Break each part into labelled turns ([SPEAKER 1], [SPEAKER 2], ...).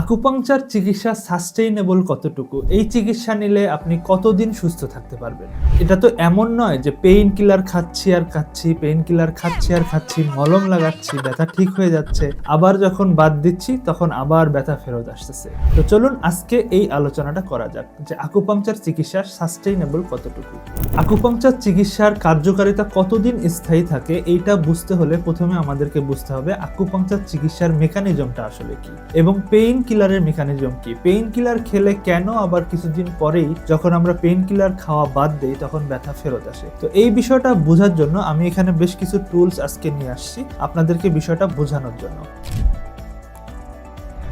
[SPEAKER 1] Acupuncture চিকিৎসা sustainable কতটুকু? এই চিকিৎসা নিলে আপনি কতদিন সুস্থ থাকতে পারবেন? এটা তো এমন নয় যে পেইন কিলার খাচ্ছি আর খাচ্ছি পেইন কিলার খাচ্ছি আর খাচ্ছি, মলম লাগাচ্ছি, ব্যথা ঠিক হয়ে যাচ্ছে, আবার যখন বাদ দিচ্ছি তখন আবার ব্যথা ফেরত আসতেছে। তো চলুন আজকে এই আলোচনাটা করা যাক যে আকুপাংচার চিকিৎসার সাস্টেইনেবল কতটুকু? আকুপাংচার চিকিৎসার কার্যকারিতা কতদিন স্থায়ী থাকে এইটা বুঝতে হলে প্রথমে আমাদেরকে বুঝতে হবে আকুপাংচার চিকিৎসার মেকানিজমটা আসলে কি। এবং পেইন কিলারের মেকানিজম কি? পেইন কিলার খেলে কেন আবার কিছুদিন পরেই যখন আমরা পেইন কিলার খাওয়া বাদ দেই, তখন ব্যথা ফেরত আসে? তো এই বিষয়টা বোঝার জন্য আমি এখানে বেশ কিছু টুলস আজকে নিয়ে আসছি আপনাদেরকে বিষয়টা বোঝানোর জন্য।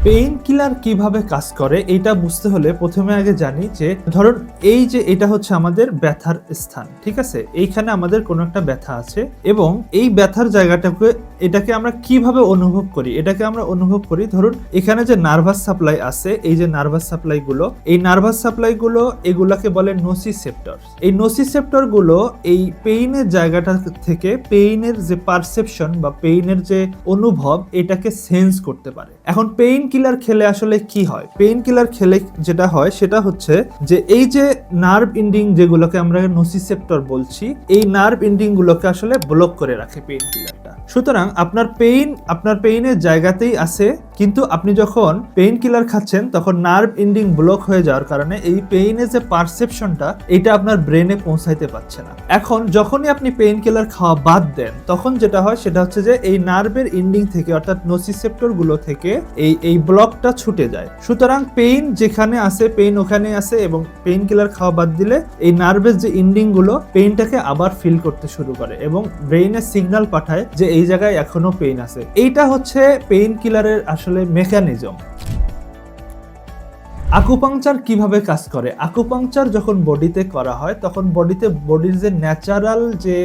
[SPEAKER 1] পেইন কিলার কীভাবে কাজ করে এটা বুঝতে হলে প্রথমে আগে জানি যে, ধরুন এই যে এটা হচ্ছে আমাদের ব্যথার স্থান, ঠিক আছে? এইখানে আমাদের কোনো একটা ব্যথা আছে এবং এই ব্যথার জায়গাটাকে, এটাকে আমরা কীভাবে অনুভব করি? এটাকে আমরা অনুভব করি, ধরুন এখানে যে নার্ভাস সাপ্লাই আছে, এই যে নার্ভাস সাপ্লাই গুলো, এই নার্ভাস সাপ্লাই গুলো এগুলাকে বলে নোসিসেপ্টর এই নোসিসেপ্টরগুলো এই পেইনের জায়গাটা থেকে পেইনের যে পারসেপশন বা পেইনের যে অনুভব, এটাকে সেন্স করতে পারে। এখন পেইন কিলার খেলে আসলে কি হয়? পেইন কিলার খেলে যেটা হয়, সেটা হচ্ছে যে এই যে নার্ভ ইন্ডিং যেগুলোকে আমরা নোসিসেপ্টর বলছি, এই নার্ভ ইন্ডিং গুলোকে আসলে ব্লক করে রাখে পেইন কিলারটা সুতরাং আপনার পেইন আপনার পেইনের জায়গাতেই আছে কিন্তু আপনি যখন পেইন কিলার খাচ্ছেন, তখন নার্ভ ইন্ডিং ব্লক হয়ে যাওয়ার কারণে এই পেইনের যে পারসেপশনটা এটা আপনার ব্রেনে পৌঁছাইতে পারছে না। এখন যখনই আপনি পেইন কিলার খাওয়া বাদ দেন, তখন যেটা হয়, সেটা হচ্ছে যে এই নার্ভের ইন্ডিং থেকে, অর্থাৎ নোসিসেপ্টরগুলো থেকে এই এই ব্লকটা ছুটে যায়। সুতরাং পেইন যেখানে আছে পেইন ওখানে আছে এবং পেইন কিলার খাওয়া বাদ দিলে এই নার্ভের যে ইন্ডিংগুলো পেইনটাকে আবার ফিল করতে শুরু করে এবং ব্রেইনে সিগন্যাল পাঠায় যে এই জায়গায় এখনও পেইন আছে। এইটা হচ্ছে পেইন কিলারের আসলে মেকানিজম। আকুপাংচার কীভাবে কাজ করে? আকুপাংচার যখন বডিতে করা হয়, তখন বডিতে বডির যে ন্যাচারাল যে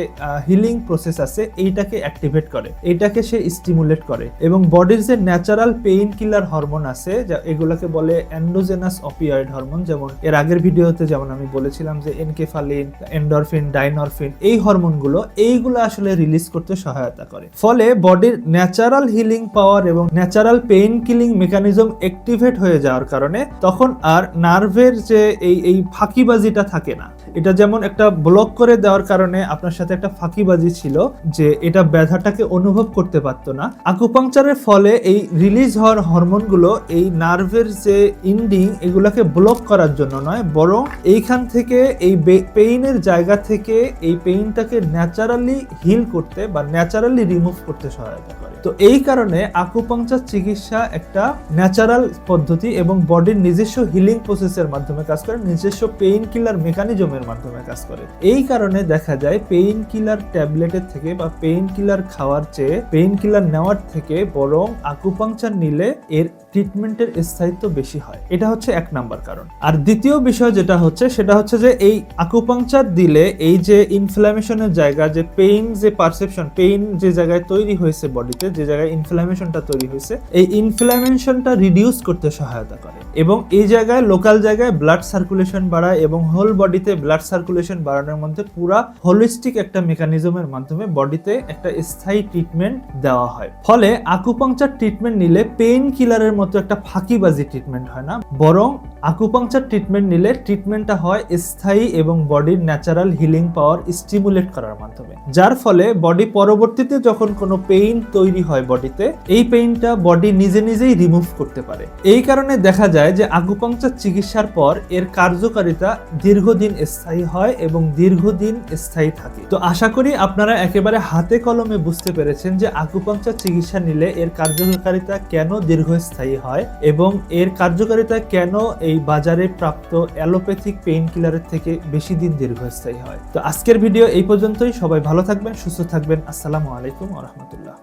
[SPEAKER 1] হিলিং প্রসেস আছে, এইটাকে অ্যাক্টিভেট করে। এইটাকে সে স্টিমুলেট করে। এবং বডির যে ন্যাচারাল পেইন কিলার হরমোন আছে এগুলোকে বলে অ্যান্ডোজেনাস অপিয়েড হরমোন যেমন এর আগের ভিডিওতে যেমন আমি বলেছিলাম যে এনকেফালিন এন্ডরফিন ডাইনরফিন এই হরমোনগুলো এইগুলো আসলে রিলিজ করতে সহায়তা করে। ফলে বডির ন্যাচারাল হিলিং পাওয়ার এবং natural pain killing mechanism activate হয়ে যাওয়ার কারণে তখন আর নার্ভের যে এই এই ফাঁকিবাজিটা থাকে না। এটা যেমন একটা ব্লক করে দেওয়ার কারণে আপনার সাথে একটা ফাঁকিবাজি ছিল যে এটা ব্যথাটাকে অনুভব করতে পারতো না। আকুপাংচারের ফলে এই রিলিজ হওয়ার হরমোনগুলো এই নার্ভের যে ইন্ডিং এগুলাকে ব্লক করার জন্য নয়, বরং এইখান থেকে এই পেইনের জায়গা থেকে এই পেইনটাকে ন্যাচারালি হিল করতে বা ন্যাচারালি রিমুভ করতে সহায়তা করে। তো এই কারণে আকুপাংচার চিকিৎসা একটা ন্যাচারাল পদ্ধতি এবং বডির নিজস্ব হিলিং প্রসেসের মাধ্যমে কাজ করে, নিজস্ব পেইন কিলার মেকানিজমের মাধ্যমে কাজ করে। এই কারণে দেখা যায় পেইন কিলার ট্যাবলেটের থেকে বা পেইন কিলার খাওয়ার চেয়ে পেইন কিলার নেওয়ার থেকে বরং আকুপাংচার নিলে এর ট্রিটমেন্টের স্থায়িত্ব বেশি হয়। এটা হচ্ছে এক নাম্বার কারণ। আর দ্বিতীয় বিষয় যেটা হচ্ছে, সেটা হচ্ছে যে এই আকুপাংচার দিলে এই যে ইনফ্লামেশনের জায়গা, যে পেইন যে পারসেপশন পেইন যে জায়গায় তৈরি হয়েছে বডিতে যে জায়গায় ইনফ্লামেশনটা তৈরি হয়েছে, এই ইনফ্লামেশনটা রিডিউস করতে সহায়তা করে। এবং এই জায়গায় লোকাল জায়গায় ব্লাড সার্কুলেশন বাড়ায় এবং হোল বডিতে ব্লাড সার্কুলেশন বাড়ানোর মধ্যে পুরা হোলিস্টিক একটা মেকানিজমের মাধ্যমে বডিতে একটা স্থায়ী ট্রিটমেন্ট দেওয়া হয়। ফলে আকুপাংচার ট্রিটমেন্ট নিলে পেইন কিলারের মতো একটা ফাঁকিবাজি ট্রিটমেন্ট হয় না, বরং আকুপাংচার ট্রিটমেন্ট নিলে ট্রিটমেন্টটা হয় স্থায়ী এবং বডির ন্যাচারাল হিলিং পাওয়ার স্টিমুলেট করার মাধ্যমে। যার ফলে বডি পরবর্তীতে যখন কোনো পেইন তৈরি হয় বডিতে এই পেইনটা বডি নিজে নিজেই রিমুভ করতে পারে। এই কারণে দেখা যায় যে আকুপাংচার চিকিৎসার পর এর কার্যকারিতা দীর্ঘদিন স্থায়ী হয় এবং দীর্ঘদিন স্থায়ী থাকে। তো আশা করি আপনারা একেবারে হাতে কলমে বুঝতে পেরেছেন যে আকুপাংচার চিকিৎসা নিলে এর কার্যকারিতা কেন দীর্ঘস্থায়ী হয় এবং এর কার্যকারিতা কেন এই বাজারে প্রাপ্ত অ্যালোপ্যাথিক পেইন কিলারের থেকে বেশি দিন দীর্ঘস্থায়ী হয়। তো আজকের ভিডিও এই পর্যন্তই। সবাই ভালো থাকবেন, সুস্থ থাকবেন। আসসালামু আলাইকুম রহমতুল্লাহ।